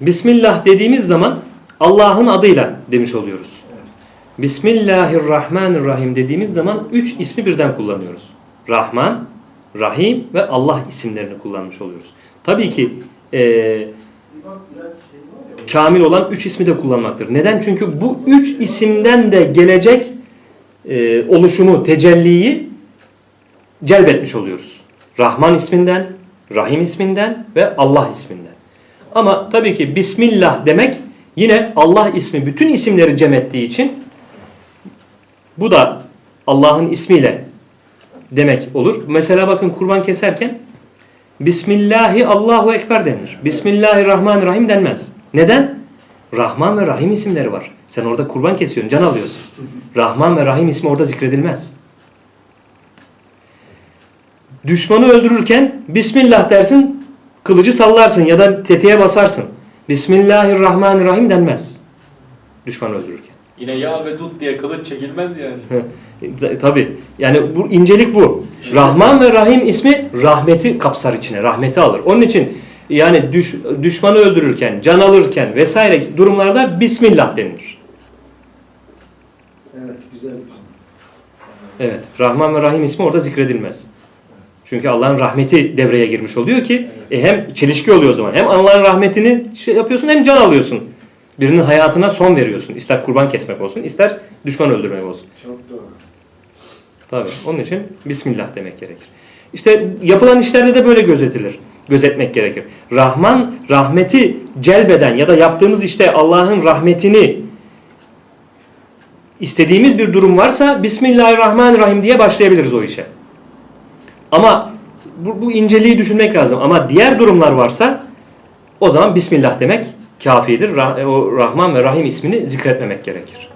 Bismillah dediğimiz zaman Allah'ın adıyla demiş oluyoruz. Bismillahirrahmanirrahim dediğimiz zaman üç ismi birden kullanıyoruz. Rahman, Rahim ve Allah isimlerini kullanmış oluyoruz. Tabii ki eee, kamil olan üç ismi de kullanmaktır. Neden? Çünkü bu üç isimden de gelecek eee, oluşumu, tecelliyi celbetmiş oluyoruz. Rahman isminden, Rahim isminden ve Allah isminden. Ama tabii ki Bismillah demek yine Allah ismi bütün isimleri cem ettiği için bu da Allah'ın ismiyle demek olur. Mesela bakın kurban keserken Bismillahi Allahu Ekber denir. Bismillahirrahmanirrahim denmez. Neden? Rahman ve Rahim isimleri var. Sen orada kurban kesiyorsun, can alıyorsun. Rahman ve Rahim ismi orada zikredilmez. Düşmanı öldürürken Bismillah dersin, kılıcı sallarsın ya da tetiğe basarsın. Bismillahirrahmanirrahim denmez. Düşmanı öldürürken. Yine ya ve dut diye kılıç çekilmez yani. Tabi. Yani bu incelik bu. Rahman ve Rahim ismi rahmeti kapsar içine. Rahmeti alır. Onun için yani düş, düşmanı öldürürken, can alırken vesaire durumlarda Bismillah denilir. Evet, güzel bir şey. Evet. Rahman ve Rahim ismi orada zikredilmez. Çünkü Allah'ın rahmeti devreye girmiş oluyor ki e, hem çelişki oluyor o zaman. Hem Allah'ın rahmetini şey yapıyorsun hem can alıyorsun. Birinin hayatına son veriyorsun. İster kurban kesmek olsun, ister düşman öldürmek olsun. Çok doğru. Tabii. Onun için Bismillah demek gerekir. İşte yapılan işlerde de böyle gözetilir. Gözetmek gerekir. Rahman rahmeti celbeden ya da yaptığımız işte Allah'ın rahmetini istediğimiz bir durum varsa Bismillahirrahmanirrahim diye başlayabiliriz o işe. Ama bu, bu inceliği düşünmek lazım. Ama diğer durumlar varsa o zaman Bismillah demek kafidir. Rah e, o Rahman ve Rahim ismini zikretmemek gerekir.